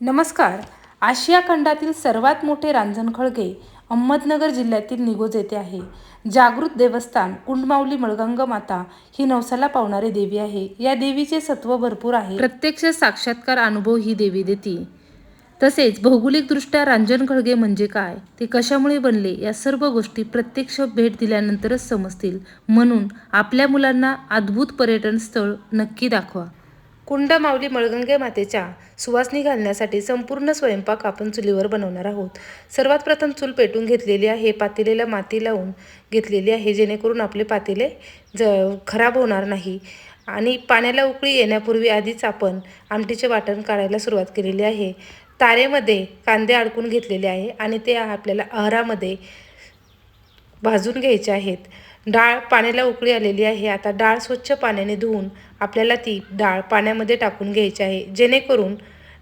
नमस्कार. आशिया खंडातील सर्वात मोठे रांजणखळगे अहमदनगर जिल्ह्यातील निगोज येथे आहे. जागृत देवस्थान कुंडमाऊली मळगंग माता ही नवसाला पावणारी देवी आहे. या देवीचे सत्व भरपूर आहे. प्रत्यक्ष साक्षात्कार अनुभव ही देवी देते. तसेच भौगोलिकदृष्ट्या रांजणखळगे म्हणजे काय ते कशामुळे बनले या सर्व गोष्टी प्रत्यक्ष भेट दिल्यानंतरच समजतील. म्हणून आपल्या मुलांना अद्भुत पर्यटन स्थळ नक्की दाखवा. कुंड माऊली मळगंगे मातेच्या सुवासनी घालण्यासाठी संपूर्ण स्वयंपाक आपण चुलीवर बनवणार आहोत. सर्वात प्रथम चूल पेटून घेतलेली आहे. पातेलेला माती लावून घेतलेली आहे. जेणेकरून आपले पातेले ज खराब होणार नाही. आणि पाण्याला उकळी येण्यापूर्वी आधीच आपण आमटीचे वाटण काढायला सुरुवात केलेली आहे. तारेमध्ये कांदे अडकून घेतलेले आहे. आणि ते आपल्याला अहरामध्ये भाजून घ्यायचे आहेत. डाळ पाण्याला उकळी आलेली आहे. आता डाळ स्वच्छ पाण्याने धुवून आपल्याला ती डाळ पाण्यामध्ये टाकून घ्यायची आहे. जेणेकरून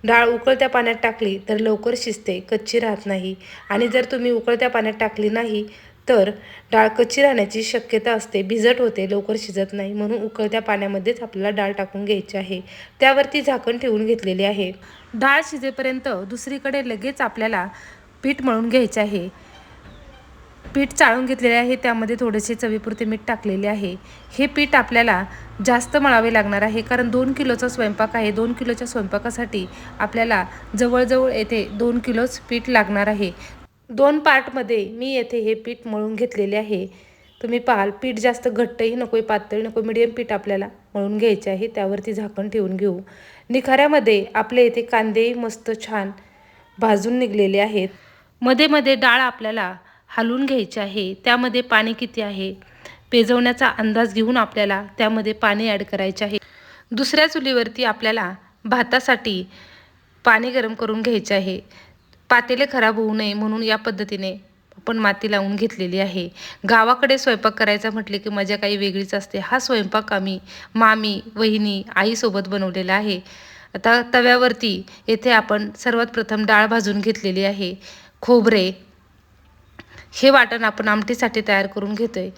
डाळ उकळत्या पाण्यात टाकली तर लवकर शिजते कच्ची राहत नाही. आणि जर तुम्ही उकळत्या पाण्यात टाकली नाही तर डाळ कच्ची राहण्याची शक्यता असते. भिजट होते लवकर शिजत नाही. म्हणून उकळत्या पाण्यामध्येच आपल्याला डाळ टाकून घ्यायची आहे. त्यावरती झाकण ठेवून घेतलेली आहे. डाळ शिजेपर्यंत दुसरीकडे लगेच आपल्याला पीठ मळून घ्यायचे आहे. पीठ चाळून घेतलेले आहे त्यामध्ये थोडेसे चवीपुरते मीठ टाकलेले आहे. हे पीठ आपल्याला जास्त मळावे लागणार आहे कारण दोन किलोचा स्वयंपाक आहे. दोन किलोच्या स्वयंपाकासाठी आपल्याला जवळजवळ येथे दोन किलोच पीठ लागणार आहे. दोन पार्टमध्ये मी येथे हे पीठ मळून घेतलेले आहे. तुम्ही पाहाल पीठ जास्त घट्टही नको पातळी नको मिडियम पीठ आपल्याला मळून घ्यायचे आहे. त्यावरती झाकण ठेवून घेऊ. निखाऱ्यामध्ये आपले येथे कांदेही मस्त छान भाजून निघलेले आहेत. मध्ये मध्ये डाळ आपल्याला हलवून घ्यायचे आहे त्यामध्ये पाणी किती आहे? पेजवण्याचा अंदाज घेऊन आपल्याला त्यामध्ये पाणी ॲड करायचे आहे. दुसऱ्या चुलीवरती आपल्याला भातासाठी पाणी गरम करून घ्यायचे आहे. पातेले खराब होऊ नये म्हणून या पद्धतीने आपण माती लावून घेतलेली आहे. गावाकडे स्वयंपाक करायचा म्हटले की मजा काही वेगळीच असते. हा स्वयंपाक आम्ही मामी वहिनी आईसोबत बनवलेला आहे. आता तव्यावरती येथे आपण सर्वात प्रथम डाळ भाजून घेतलेली आहे. खोबरे हे वाटण आपण आमटीसाठी तयार करून घेतो आहे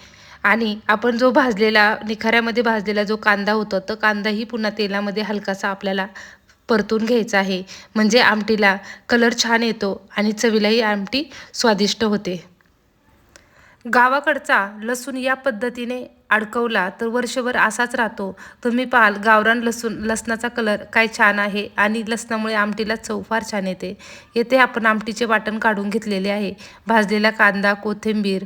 आणि आपण जो भाजलेला निखाऱ्यामध्ये भाजलेला जो कांदा होता तो कांदाही पुन्हा तेलामध्ये हलकासा आपल्याला परतून घ्यायचा आहे. म्हणजे आमटीला कलर छान येतो आणि चवीलाही आमटी स्वादिष्ट होते. गावाकडचा लसूण या पद्धतीने अडकवला तर वर्षभर असाच राहतो. तुम्ही पाहाल गावरान लसूण लसणाचा कलर काय छान आहे आणि लसणामुळे आमटीला चव फार छान येते. येथे आपण आमटीचे वाटण काढून घेतलेले आहे. भाजलेला कांदा कोथिंबीर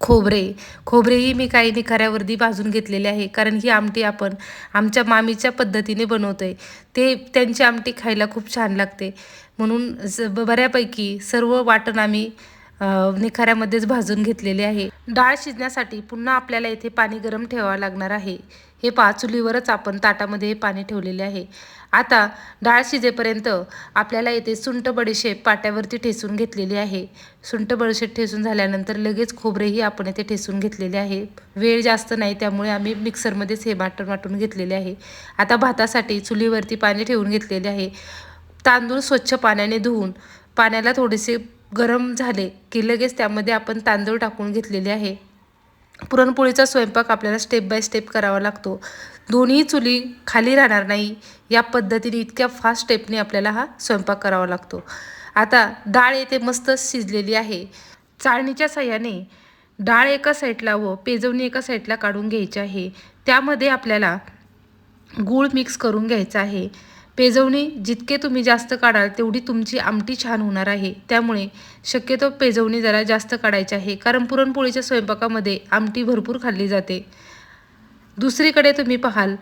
खोबरे. खोबरेही मी काही निखाऱ्यावरती भाजून घेतलेले आहे कारण ही आमटी आपण आमच्या मामीच्या पद्धतीने बनवतो आहे ते त्यांची आमटी खायला खूप छान लागते. म्हणून बऱ्यापैकी सर्व वाटण आम्ही निखाऱ्यामध्येच भाजून घेतलेले आहे. डाळ शिजण्यासाठी पुन्हा आपल्याला इथे पाणी गरम ठेवावं लागणार आहे. हे पहा चुलीवरच आपण ताटामध्ये हे पाणी ठेवलेले आहे. आता डाळ शिजेपर्यंत आपल्याला येथे सुंट बडीशेप पाट्यावरती ठेसून घेतलेली आहे. सुंट बडीशेप ठेसून झाल्यानंतर लगेच खोबरेही आपण येथे ठेसून घेतलेले आहे. वेळ जास्त नाही त्यामुळे आम्ही मिक्सरमध्येच हे वाटण वाटून घेतलेले आहे. आता भातासाठी चुलीवरती पाणी ठेवून घेतलेले आहे. तांदूळ स्वच्छ पाण्याने धुवून पाण्याला थोडेसे गरम झाले की लगेच त्यामध्ये आपण तांदूळ टाकून घेतलेले आहे. पुरणपोळीचा स्वयंपाक आपल्याला स्टेप बाय स्टेप करावा लागतो. दोन्ही चुली खाली राहणार नाही. या पद्धतीने इतक्या फास्ट स्टेपने आपल्याला हा स्वयंपाक करावा लागतो. आता डाळ येथे मस्त शिजलेली आहे. चाळणीच्या साह्याने डाळ एका साईडला व पेजवणी एका साईडला काढून घ्यायची आहे. त्यामध्ये आपल्याला गूळ मिक्स करून घ्यायचा आहे. पेजवणी जितके तुम्ही जास्त काढाल तेवढी तुमची आमटी छान होणार आहे. त्यामुळे शक्यतो पेजवणी जरा जास्त काढायची आहे. कारण पुरणपोळीच्या स्वयंपाकामध्ये आमटी भरपूर खाल्ली जाते. दुसरीकडे तुम्ही पाहाल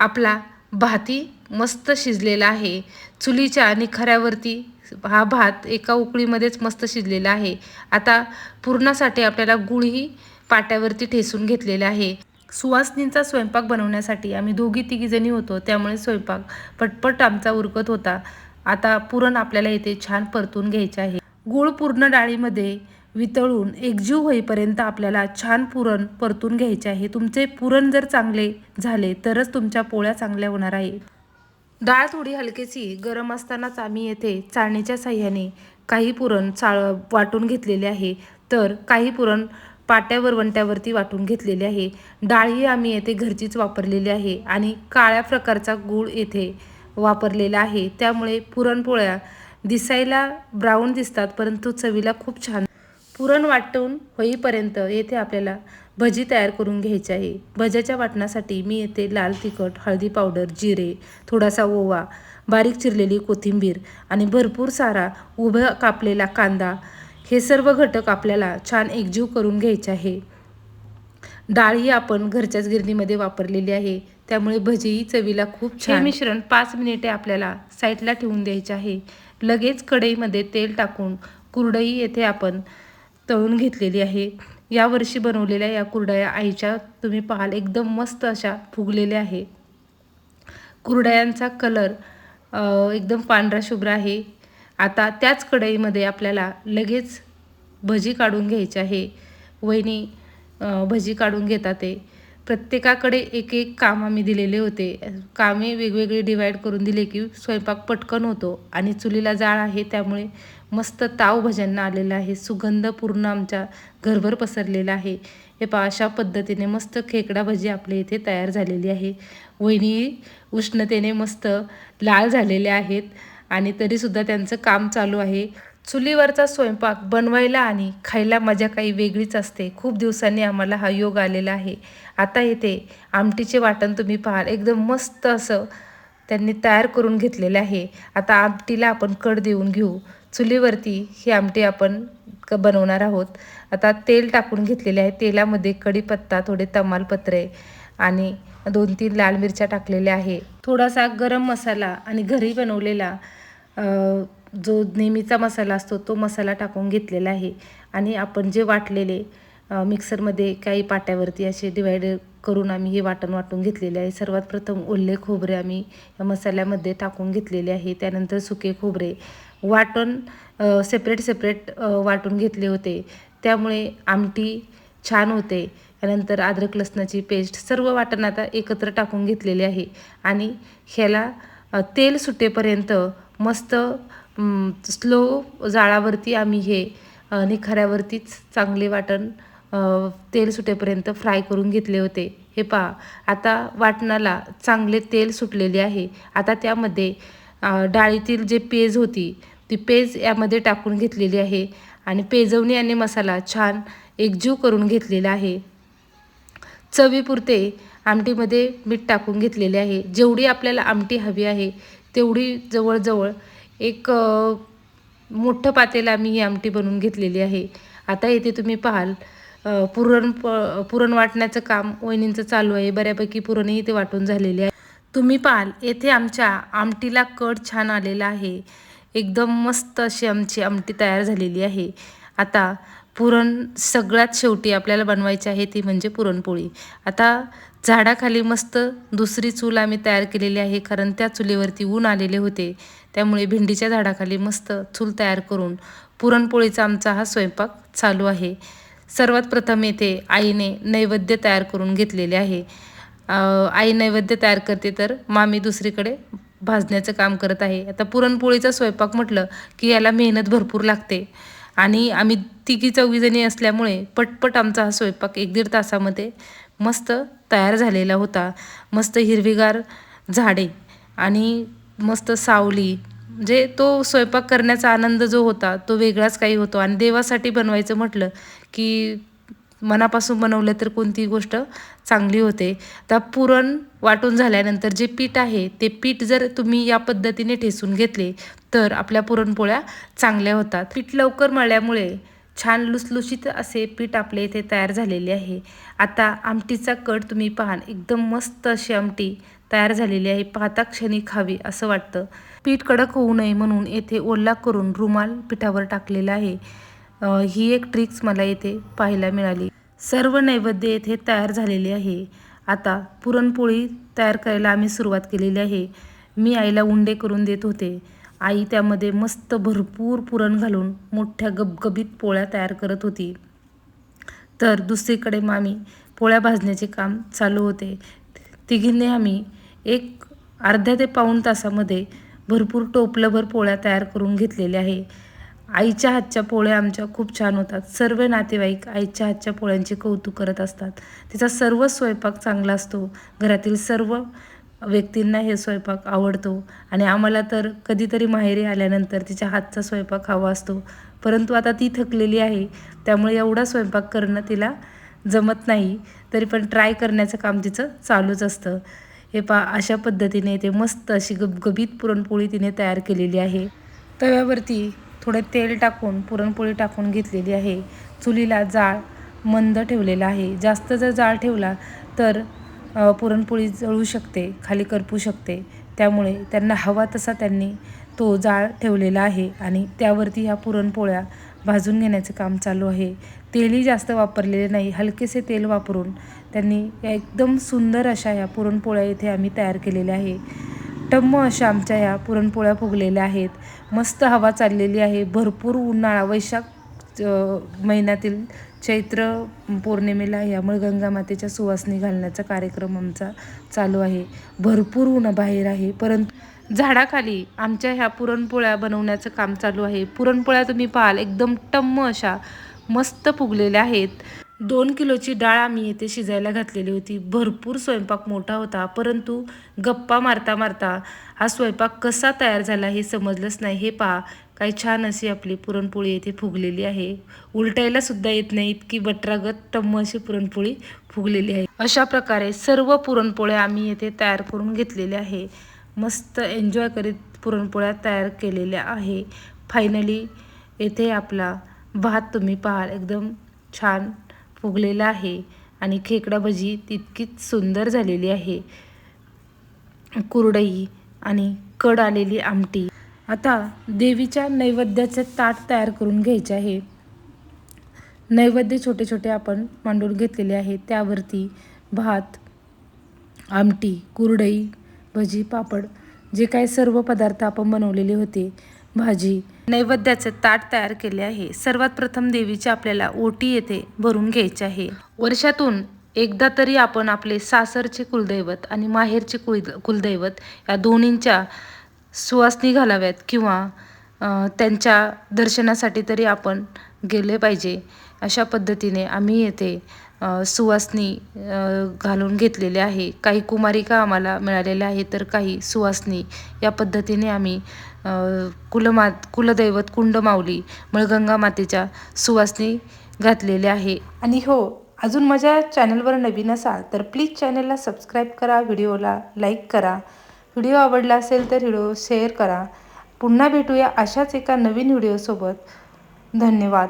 आपला भाती मस्त शिजलेला आहे. चुलीच्या आणि खऱ्यावरती हा भात एका उकळीमध्येच मस्त शिजलेला आहे. आता पुरणासाठी आपल्याला गुळही पाट्यावरती ठेसून घेतलेला आहे. सुवासनींचा स्वयंपाक बनवण्यासाठी आम्ही दोघी तिघीजणी होतो त्यामुळे स्वयंपाक पटपट आमचा उरकत होता. आता पुरण आपल्याला इथे छान परतून घ्यायचे आहे. गूळ पूर्ण डाळीमध्ये वितळून एकजीव होईपर्यंत आपल्याला छान पुरण परतून घ्यायचे आहे. तुमचे पुरण जर चांगले झाले तरच तुमच्या पोळ्या चांगल्या होणार आहे. डाळ थोडी हलकेशी गरम असतानाच आम्ही येथे चाळणीच्या साह्याने काही पुरण चाळ वाटून घेतलेले आहे. तर काही पुरण पाट्यावर वंट्यावरती वाटून घेतलेली आहे. डाळही आम्ही येथे घरचीच वापरलेली आहे आणि काळ्या प्रकारचा गूळ येथे वापरलेला आहे. त्यामुळे पुरणपोळ्या दिसायला ब्राऊन दिसतात परंतु चवीला खूप छान पुरण वाटून होईपर्यंत येथे आपल्याला भजी तयार करून घ्यायची आहे. भज्याच्या वाटण्यासाठी मी येथे लाल तिखट हळदी पावडर जिरे थोडासा ओवा बारीक चिरलेली कोथिंबीर आणि भरपूर सारा उभं कापलेला कांदा हे सर्व घटक आपल्याला छान एकजीव करून घ्यायचे आहे. डाळ ही आपण घरच्याच गिरणीमध्ये वापरलेली आहे. त्यामुळे भजीही चवीला खूप छान. मिश्रण पाच मिनिटे आपल्याला साईडला ठेवून द्यायचे आहे. लगेच कढईमध्ये तेल टाकून कुरडई येथे आपण तळून घेतलेली आहे. यावर्षी बनवलेल्या या कुरडया आईच्या तुम्ही पाहाल एकदम मस्त अशा फुगलेल्या आहे. कुरडयांचा कलर एकदम पांढरा शुभ्र आहे. आता त्याच कढईमध्ये आपल्याला लगेच भजी काढून घ्यायची आहे. वहिनी भजी काढून घेतात ते. प्रत्येकाकडे एक एक काम आम्ही दिलेले होते. कामे वेगवेगळे डिवाईड करून दिले की स्वयंपाक पटकन होतो आणि चुलीला जाळ आहे त्यामुळे मस्त ताव भज्यांना आलेला आहे. सुगंध पूर्ण आमच्या घरभर पसरलेला आहे. हे पा अशा पद्धतीने मस्त खेकडा भजी आपल्या इथे तयार झालेली आहे. वहिनी उष्णतेने मस्त लाल झालेले आहेत. आणि तरीसुद्धा त्यांचं काम चालू आहे. चुलीवरचा स्वयंपाक बनवायला आणि खायला मजा काही वेगळीच असते. खूप दिवसांनी आम्हाला हा योग आलेला आहे. आता येथे आमटीचे वाटण तुम्ही पाहाल. एकदम मस्त असं त्यांनी तयार करून घेतलेलं आहे. आता आमटीला आपण कड देऊन घेऊ. चुलीवरती ही आमटी आपण क बनवणार आहोत. आता तेल टाकून घेतलेले आहे. तेलामध्ये कढीपत्ता थोडे तमालपत्रे आणि दोन तीन लाल मिरच्या टाकलेल्या आहे. थोडासा गरम मसाला आणि घरी बनवलेला जो नेहमीचा मसाला असतो तो मसाला टाकून घेतलेला आहे. आणि आपण जे वाटलेले मिक्सरमध्ये काही पाट्यावरती असे डिवाइड करून आम्ही हे वाटण वाटून घेतलेले आहे. सर्वात प्रथम ओले खोबरे आम्ही या मसाल्यामध्ये टाकून घेतलेले आहे. त्यानंतर सुके खोबरे. वाटण सेपरेट सेपरेट वाटून घेतले होते. त्यामुळे आमटी छान होते. त्यानंतर अद्रक लसणाची पेस्ट सर्व वाटण आता एकत्र टाकून घेतलेले आहे. आणि ह्याला तेल सुटेपर्यंत मस्त स्लो जाळावरती आम्ही हे निखाऱ्यावरतीच चांगले वाटण तेल सुटेपर्यंत फ्राय करून घेतले होते. हे पहा आता वाटणाला चांगले तेल सुटलेले आहे. आता त्यामध्ये डाळीतील जे पेज होती ती पेज यामध्ये टाकून घेतलेली आहे. आणि पेजवणी आणि मसाला छान एकजीव करून घेतलेला आहे. चवीपुरते आमटीमध्ये मीठ टाकून घेतलेले आहे. जेवढी आपल्याला आमटी हवी आहे तेवढी जवळजवळ एक मोठं पातेलं आम्ही ही आमटी बनवून घेतलेली आहे. आता येथे तुम्ही पाहाल पुरण प पुरण वाटण्याचं काम वहिनींचं चालू आहे. बऱ्यापैकी पुरणही ते वाटून झालेले आहे. तुम्ही पाहाल येथे आमच्या आमटीला कड छान आलेला आहे. एकदम मस्त अशी आमची आमटी तयार झालेली आहे. आता पुरण सगळ्यात शेवटी आपल्याला बनवायची आहे ती म्हणजे पुरणपोळी. आता झाडाखाली मस्त दुसरी चूल आम्ही तयार केलेली आहे कारण त्या चुलीवरती ऊन आलेले होते. त्यामुळे भेंडीच्या झाडाखाली मस्त चूल तयार करून पुरणपोळीचा आमचा हा स्वयंपाक चालू आहे. सर्वात प्रथम येथे आईने नैवेद्य तयार करून घेतलेले आहे. आई नैवेद्य तयार करते तर मामी दुसरीकडे भाजण्याचं काम करत आहे. आता पुरणपोळीचा स्वयंपाक म्हटलं की याला मेहनत भरपूर लागते. आणि आम्ही तिघी चौघीजणी असल्यामुळे पटपट आमचा हा स्वयंपाक एक दीड तासामध्ये मस्त तयार झालेला होता. मस्त हिरवीगार झाडे आणि मस्त सावली. म्हणजे तो स्वयंपाक करण्याचा आनंद जो होता तो वेगळाच काही होतो. आणि देवासाठी बनवायचं म्हटलं की मनापासून बनवलं तर कोणती गोष्ट चांगली होते. तर पुरण वाटून झाल्यानंतर जे पीठ आहे ते पीठ जर तुम्ही या पद्धतीने ठेसून घेतले तर आपल्या पुरणपोळ्या चांगल्या होतात. पीठ लवकर मळल्यामुळे छान लुसलुशीत असे पीठ आपले इथे तयार झालेले आहे. आता आमटीचा कट तुम्ही पाहाल एकदम मस्त अशी आमटी तयार झालेली आहे. पाहता क्षणी खावी असं वाटतं. पीठ कडक होऊ नये म्हणून येथे ओल्ला करून रुमाल पिठावर टाकलेला आहे. ही एक ट्रिक्स मला येथे पाहायला मिळाली. सर्व नैवेद्य येथे तयार झालेले आहे. आता पुरणपोळी तयार करायला आम्ही सुरुवात केलेली आहे. मी आईला उंडे करून देत होते. आई त्यामध्ये मस्त भरपूर पुरण घालून मोठ्या गबगबीत पोळ्या तयार करत होती. तर दुसरीकडे मामी पोळ्या भाजण्याचे काम चालू होते. तिघींनी आम्ही एक अर्ध्या ते पाऊण तासामध्ये भरपूर टोपलंभर पोळ्या तयार करून घेतलेल्या आहे. आईच्या हातच्या पोळ्या आमच्या खूप छान होतात. सर्व नातेवाईक आईच्या हातच्या पोळ्यांचे कौतुक करत असतात. तिचा सर्व स्वयंपाक चांगला असतो. घरातील सर्व व्यक्तींना हे स्वयंपाक आवडतो आणि आम्हाला तर कधीतरी माहेरी आल्यानंतर तिच्या हातचा स्वयंपाक हवा असतो. परंतु आता ती थकलेली आहे त्यामुळे एवढा स्वयंपाक करणं तिला जमत नाही. तरी पण ट्राय करण्याचं काम तिचं चालूच असतं. हे पा अशा पद्धतीने ते मस्त अशी गबगबीत पुरणपोळी तिने तयार केलेली आहे. तव्यावरती थोडे तेल टाकून पुरणपोळी टाकून घेतलेली आहे. चुलीला जाळ मंद ठेवलेला आहे. जास्त जर जाळ ठेवला तर पुरणपोळी जळू शकते खाली करपू शकते. त्यामुळे त्यांना हवा तसा त्यांनी तो जाळ ठेवलेला आहे आणि त्यावरती ह्या पुरणपोळ्या भाजून घेण्याचे काम चालू आहे. तेलही जास्त वापरलेले नाही हलकेसे तेल वापरून त्यांनी एकदम सुंदर अशा ह्या पुरणपोळ्या इथे आम्ही तयार केलेल्या आहे. टम्म अशा आमच्या ह्या पुरणपोळ्या फुगलेल्या आहेत. मस्त हवा चाललेली आहे भरपूर उन्हाळा वैशाख महिन्यातील चैत्र पौर्णिमेला यामुळे गंगामातेच्या सुवासनी घालण्याचा कार्यक्रम आमचा चालू आहे. भरपूर ऊन बाहेर आहे परंतु झाडाखाली आमच्या ह्या पुरणपोळ्या बनवण्याचं काम चालू आहे. पुरणपोळ्या तुम्ही पाहाल एकदम टम्म अशा मस्त फुगलेल्या आहेत. दोन किलोची डाळ आम्ही येथे शिजायला घातलेली होती. भरपूर स्वयंपाक मोठा होता परंतु गप्पा मारता मारता हा स्वयंपाक कसा तयार झाला हे समजलंच नाही. हे पहा काही छान अशी आपली पुरणपोळी येथे फुगलेली आहे. उलटायला सुद्धा येत नाही इतकी बटरागत टम्म अशी पुरणपोळी फुगलेली आहे. अशा प्रकारे सर्व पुरणपोळ्या आम्ही येथे तयार करून घेतलेल्या आहे. मस्त एन्जॉय करीत पुरणपोळ्या तयार केलेल्या आहे. फायनली येथे आपला भात तुम्ही पाहाल एकदम छान फुगलेला आहे आणि खेकडा भजी तितकीच सुंदर झालेली आहे. कुरडई आणि कड आलेली आमटी. आता देवीच्या नैवेद्याचे ताट तयार करून घ्यायचे आहे. नैवेद्य छोटे छोटे आपण मांडून घेतलेले आहे. त्यावरती भात आमटी कुरडई भजी पापड जे काही सर्व पदार्थ आपण बनवलेले होते. भाजी नैवेद्याचे ताट तयार केले आहे. सर्वात प्रथम देवीची आपल्याला ओटी येथे भरून घ्यायची आहे. वर्षातून एकदा तरी आपण आपले सासरचे कुलदैवत आणि माहेरचे कुल कुलदैवत या दोन्हींच्या सुवासनी घालाव्यात किंवा त्यांच्या दर्शनासाठी तरी आपण गेले पाहिजे. अशा पद्धतीने आम्ही येथे सुवासनी घालून घेतलेले आहे. काही कुमारिका आम्हाला मिळालेल्या आहे तर काही सुवासनी. या पद्धतीने आम्ही कुलमा कुलमात कुलदैवत कुंडमाऊली मळगंगा मातेच्या सुवासनी घातलेले आहे. आणि हो अजून माझ्या चॅनलवर नवीन असाल तर प्लीज चॅनलला सबस्क्राईब करा व्हिडिओला लाईक करा. व्हिडिओ आवडला असेल तर व्हिडिओ शेअर करा. पुन्हा भेटूया अशाच एका नवीन व्हिडिओसोबत. धन्यवाद.